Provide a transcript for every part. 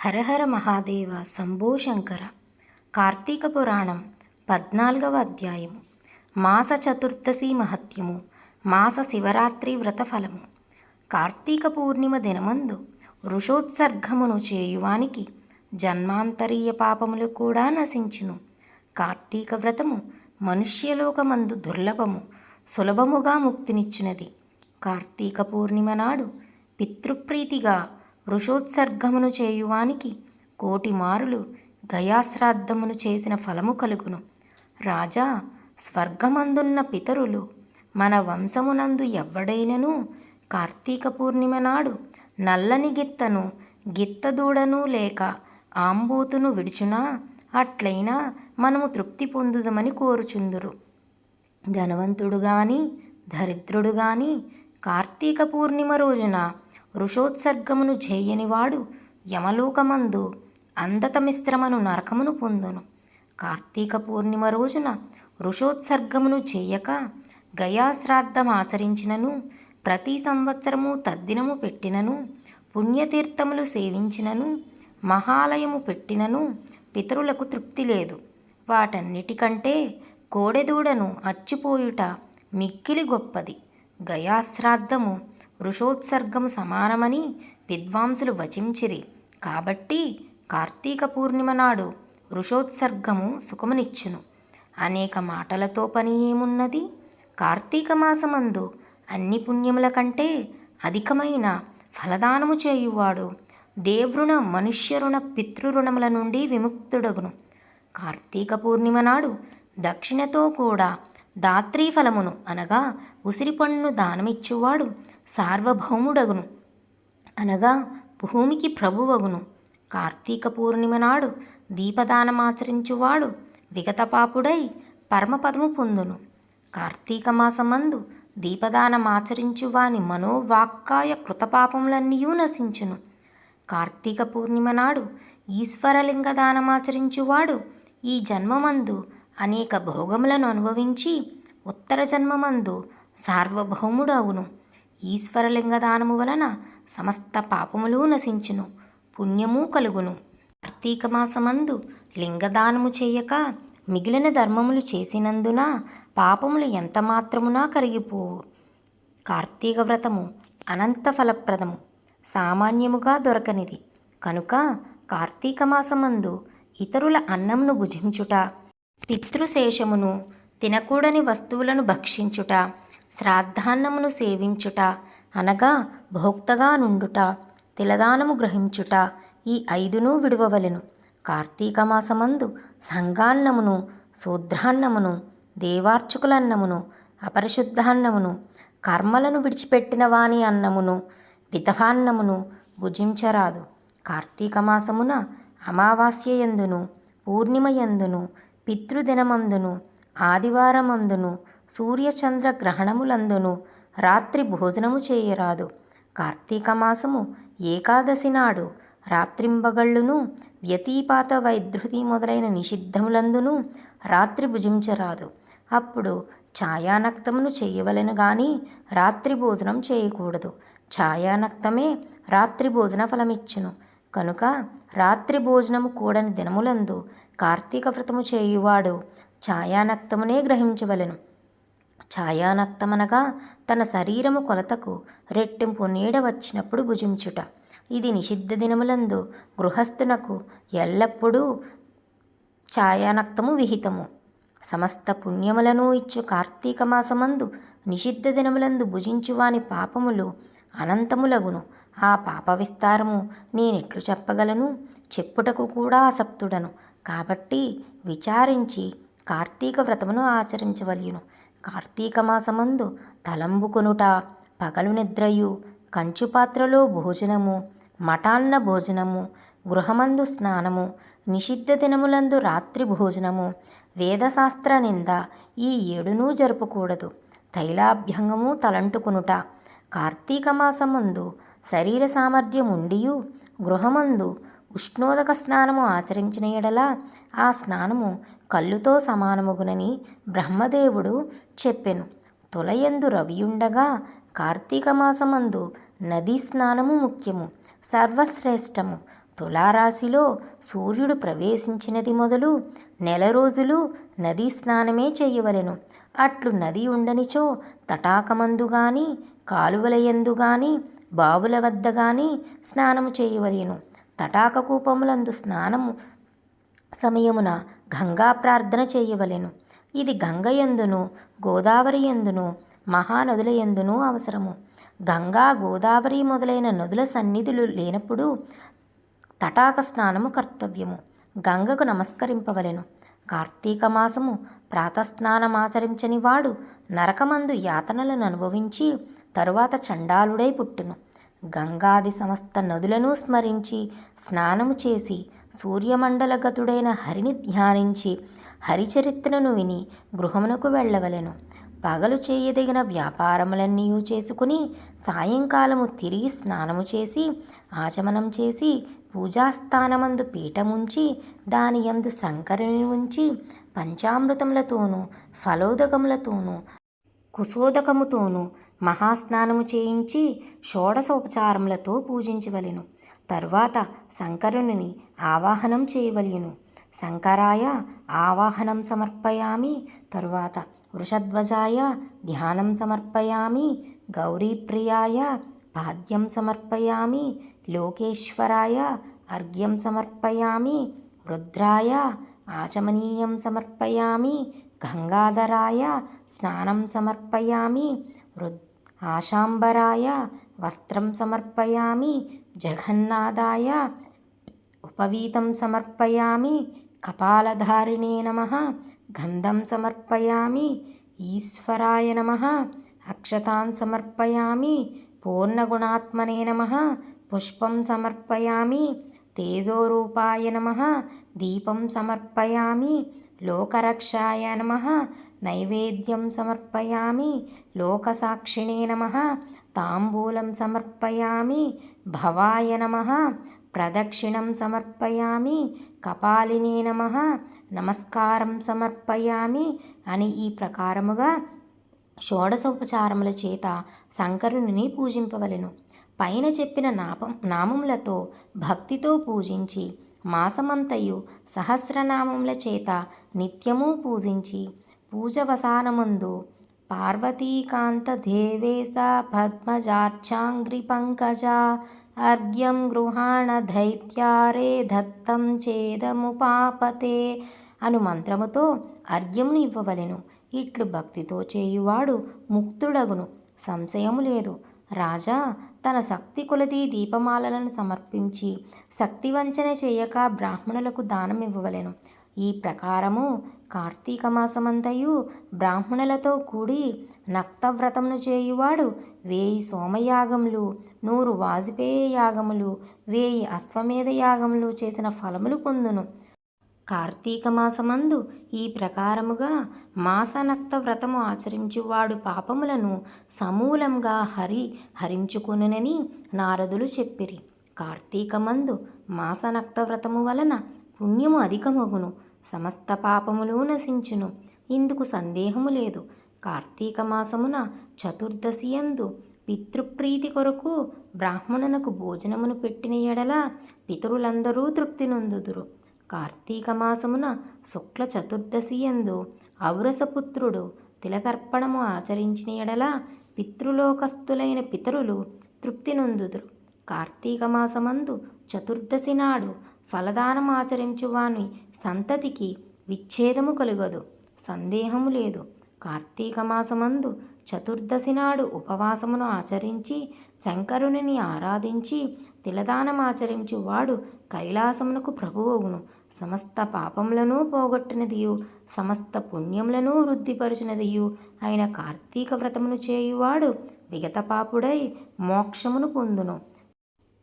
హరహర మహాదేవ శంభో శంకర. కార్తీక పురాణం పద్నాలుగవ అధ్యాయము. మాస చతుర్దశి మహత్యము. మాస శివరాత్రి వ్రత ఫలము. కార్తీక పూర్ణిమ దినమందు వృషోత్సర్గమును చేయువానికి జన్మాంతరీయ పాపములు కూడా నశించును. కార్తీక వ్రతము మనుష్యలోకమందు దుర్లభము సులభముగా ముక్తినిచ్చినది. కార్తీక పూర్ణిమ నాడు పితృప్రీతిగా ఋషోత్సర్గమును చేయువానికి కోటి మారులు గయాశ్రాద్ధమును చేసిన ఫలము కలుగును. రాజా స్వర్గమందున్న పితరులు మన వంశమునందు ఎవ్వడైనను కార్తీక పూర్ణిమ నాడు నల్లని గిత్తను గిత్తదూడను లేక ఆంబోతును విడుచునా అట్లయినా మనము తృప్తి పొందుదమని కోరుచుందురు. ధనవంతుడు గాని దరిద్రుడు గాని కార్తీక పూర్ణిమ రోజున ఋషోత్సర్గమును చేయనివాడు యమలోకమందు అందతమిశ్రమను నరకమును పొందును. కార్తీక పూర్ణిమ రోజున ఋషోత్సర్గమును చేయక గయాశ్రాద్ధం ఆచరించినను ప్రతి సంవత్సరము తద్దినము పెట్టినను పుణ్యతీర్థములు సేవించినను మహాలయము పెట్టినను పితరులకు తృప్తి లేదు. వాటన్నిటికంటే కోడెదూడను అచ్చిపోయుట మిక్కిలి గొప్పది. గయాశ్రాద్ధము ఋషోత్సర్గం సమానమని విద్వాంసులు వచించిరి. కాబట్టి కార్తీక పూర్ణిమ నాడు ఋషోత్సర్గము సుఖమునిచ్చును. అనేక మాటలతో పని ఏమున్నది? కార్తీక మాసమందు అన్ని పుణ్యముల కంటే అధికమైన ఫలదానము చేయువాడు దేవృణ మనుష్యరుణ పితృరుణముల నుండి విముక్తుడగును. కార్తీక పూర్ణిమ నాడు దక్షిణతో కూడా దాత్రీఫలమును అనగా ఉసిరిపండును దానమిచ్చువాడు సార్వభౌముడగును. అనగా భూమికి ప్రభువగును. కార్తీక పూర్ణిమ నాడు దీపదానమాచరించువాడు విగతపాపుడై పరమపదము పొందును. కార్తీక మాసమందు దీపదానమాచరించువాని మనోవాక్కాయ కృతపాపములన్నీయూ నశించును. కార్తీక పూర్ణిమ నాడు ఈశ్వరలింగ దానమాచరించువాడు ఈ జన్మమందు అనేక భోగములను అనుభవించి ఉత్తర జన్మమందు సార్వభౌముడు అవును ఈశ్వరలింగ దానము వలన సమస్త పాపములు నశించును పుణ్యము కలుగును. కార్తీక మాసమందు లింగదానము చేయక మిగిలిన ధర్మములు చేసినందున పాపములు ఎంత మాత్రమునా కరిగిపోవు. కార్తీక వ్రతము అనంత ఫలప్రదము సామాన్యముగా దొరకనిది. కనుక కార్తీక మాసమందు ఇతరుల అన్నంను భుజించుట పితృశేషమును తినకూడని వస్తువులను భక్షించుట శ్రాద్ధాన్నమును సేవించుట అనగా భోక్తగా నుండుట తిలదానము గ్రహించుట ఈ ఐదును విడువవలెను. కార్తీక మాసమందు శూద్రాన్నమును దేవార్చకులన్నమును అపరిశుద్ధాన్నమును కర్మలను విడిచిపెట్టిన వాని అన్నమును విధవాన్నమును భుజించరాదు. కార్తీక మాసమున అమావాస్య యందును పూర్ణిమ పితృదినమందును ఆదివారమందును సూర్యచంద్ర గ్రహణములందును రాత్రి భోజనము చేయరాదు. కార్తీక మాసము ఏకాదశి నాడు రాత్రింబగళ్ళును వ్యతిపాత వైద్యుతి మొదలైన నిషిద్ధములందును రాత్రి భుజించరాదు. అప్పుడు ఛాయానక్తమును చేయవలెను గాని రాత్రి భోజనం చేయకూడదు. ఛాయానక్తమే రాత్రి భోజన ఫలమిచ్చును. కనుక రాత్రి భోజనము కూడని దినములందు కార్తీక వ్రతము చేయువాడు ఛాయానక్తమునే గ్రహించవలెను. ఛాయానక్తమనగా తన శరీరము కొలతకు రెట్టింపు నీడ వచ్చినప్పుడు భుజించుట. ఇది నిషిద్ధ దినములందు గృహస్థునకు ఎల్లప్పుడూ ఛాయానక్తము విహితము. సమస్త పుణ్యములను ఇచ్చు కార్తీక మాసమందు నిషిద్ధ దినములందు భుజించువాని పాపములు అనంతములగును. ఆ పాప విస్తారము నేనెట్లు చెప్పగలను? చెప్పుటకు కూడా ఆసక్తుడను. కాబట్టి విచారించి కార్తీక వ్రతమును ఆచరించవలయును. కార్తీక మాసమందు తలంబు కొనుట పగలు నిద్రయు కంచుపాత్రలో భోజనము మఠాన్న భోజనము గృహమందు స్నానము నిషిద్ధ దినములందు రాత్రి భోజనము వేదశాస్త్ర నింద ఈ ఏడునూ జరుపకూడదు. తైలాభ్యంగము తలంటుకునుట కార్తీక మాసమందు శరీర సామర్థ్యం ఉండియు గృహమందు ఉష్ణోదక స్నానము ఆచరించిన ఎడల ఆ స్నానము కళ్ళుతో సమానముగునని బ్రహ్మదేవుడు చెప్పెను. తొలయందు రవియుండగా కార్తీక మాసమందు నదీ స్నానము ముఖ్యము సర్వశ్రేష్టము. తులారాశిలో సూర్యుడు ప్రవేశించినది మొదలు నెల రోజులు నదీ స్నానమే చేయవలెను. అట్లు నది ఉండనిచో తటాకమందు గాని కాలువలయందు గాని బావుల వద్ద గాని స్నానము చేయవలెను. తటాక కూపములందు స్నానము సమయమున గంగా ప్రార్థన చేయవలెను. ఇది గంగయందును గోదావరి ఎందును మహానదుల ఎందును అవసరము. గంగా గోదావరి మొదలైన నదుల సన్నిధులు లేనప్పుడు తటాక స్నానము కర్తవ్యము. గంగకు నమస్కరింపవలెను. కార్తీక మాసము ప్రాతస్నానమాచరించని వాడు నరకమందు యాతనలను అనుభవించి తరువాత చండాలుడై పుట్టును. గంగాది సమస్త నదులను స్మరించి స్నానము చేసి సూర్యమండలగతుడైన హరిని ధ్యానించి హరిచరిత్రను విని గృహమునకు వెళ్ళవలెను. పగలు చేయదగిన వ్యాపారములన్నీ చేసుకుని సాయంకాలము తిరిగి స్నానము చేసి ఆచమనం చేసి పూజాస్థానమందు పీఠముంచి దాని యందు శంకరుని ఉంచి పంచామృతములతోనూ ఫలోదకములతోనూ కుశోదకముతోనూ మహాస్నానము చేయించి షోడశోపచారములతో పూజించవలెను. తరువాత శంకరుని ఆవాహనం చేయవలెను. శంకరాయ ఆవాహనం సమర్పయామి. తరువాత వృషధ్వజాయ ధ్యానం సమర్పయామి. గౌరీప్రియాయ పాద్యం సమర్పయామి లోకేశ్వరాయ అర్ఘ్యం సమర్పయామి రుద్రాయ ఆచమనీయం సమర్పయామి గంగాధరాయ స్నానం సమర్పయామి రుద్ ఆశాంబరాయ వస్త్రం సమర్పయామి జగన్నాథాయ ఉపవీతం సమర్పయామి కపాలధారిణే నమ గంధం సమర్పయామి ఈశ్వరాయ నమ అక్షతాన్ సమర్పయామి పూర్ణగుణాత్మనే నమ. పుష్పం సమర్పయామి. తేజోరూపాయ నమ. దీపం సమర్పయామి. లోకరక్షాయ నమ. నైవేద్యం సమర్పయామి. లోకసాక్షిణే నమ. తాంబూలం సమర్పయామి. భవాయ నమ. ప్రదక్షిణం సమర్పయామి. కపాలినే నమ. నమస్కారం సమర్పయామి అని ఈ ప్రకారముగా షోడశోపచారముల చేత శంకరుని పూజింపవలెను. పైన చెప్పిన నాపం నామములతో భక్తితో పూజించి మాసమంతయు సహస్రనామముల చేత నిత్యము పూజించి పూజవసానముందు పార్వతీకాంత దేవేశ పద్మజార్చాంగ్రి పంకజ అర్ఘ్యం గృహాణ దైత్యారే దత్తం చేదముపాపతే అను మంత్రముతో అర్ఘ్యమును ఇవ్వవలెను ఇట్లు భక్తితో చేయువాడు ముక్తుడగును. సంశయము లేదు. రాజా తన శక్తి కొలది దీపమాలలను సమర్పించి శక్తి వంచన చేయక బ్రాహ్మణులకు దానం ఇవ్వవలెను ఈ ప్రకారము కార్తీక మాసమంతయు బ్రాహ్మణులతో కూడి నక్తవ్రతమును చేయువాడు వేయి సోమయాగములు నూరు వాజపేయ యాగములు వేయి అశ్వమేధ యాగములు చేసిన ఫలములు పొందును. కార్తీక మాసమందు ఈ ప్రకారముగా మాసనక్త వ్రతము ఆచరించువాడు పాపములను సమూలంగా హరి హరించుకొనునని నారదులు చెప్పిరి. కార్తీకమందు మాసనక్త వ్రతము వలన పుణ్యము అధికమగును సమస్త పాపములు నశించును. ఇందుకు సందేహము లేదు. కార్తీక మాసమున చతుర్దశి యందు పితృప్రీతి కొరకు బ్రాహ్మణునకు భోజనమును పెట్టిన ఎడల పితరులందరూ తృప్తి నొందుదురు. కార్తీక మాసమున శుక్ల చతుర్దశి యందు ఔరసపుత్రుడు తిలతర్పణము ఆచరించిన ఎడల పితృలోకస్థులైన పితరులు తృప్తి నొందుదురు. కార్తీక మాసమందు చతుర్దశి నాడు ఫలదానం ఆచరించువాని సంతతికి విచ్ఛేదము కలుగదు సందేహము లేదు. కార్తీక మాసమందు చతుర్దశి నాడు ఉపవాసమును ఆచరించి శంకరుని ఆరాధించి తిలదానమాచరించువాడు కైలాసమునకు ప్రభువగును సమస్త పాపములను పోగొట్టినదియు సమస్త పుణ్యములను వృద్ధిపరచినదియు అయిన కార్తీక వ్రతమును చేయువాడు విగతపాపుడై మోక్షమును పొందును.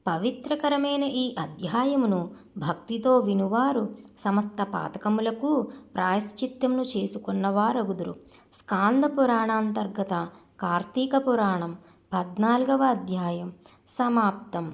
పవిత్రకరమైన ఈ అధ్యాయమును భక్తితో వినువారు సమస్త పాతకములకు ప్రాయశ్చిత్యమును చేసుకున్నవారగుదురు. స్కాంద పురాణాంతర్గత కార్తీక పురాణం పద్నాలుగవ అధ్యాయం. సమాప్తం.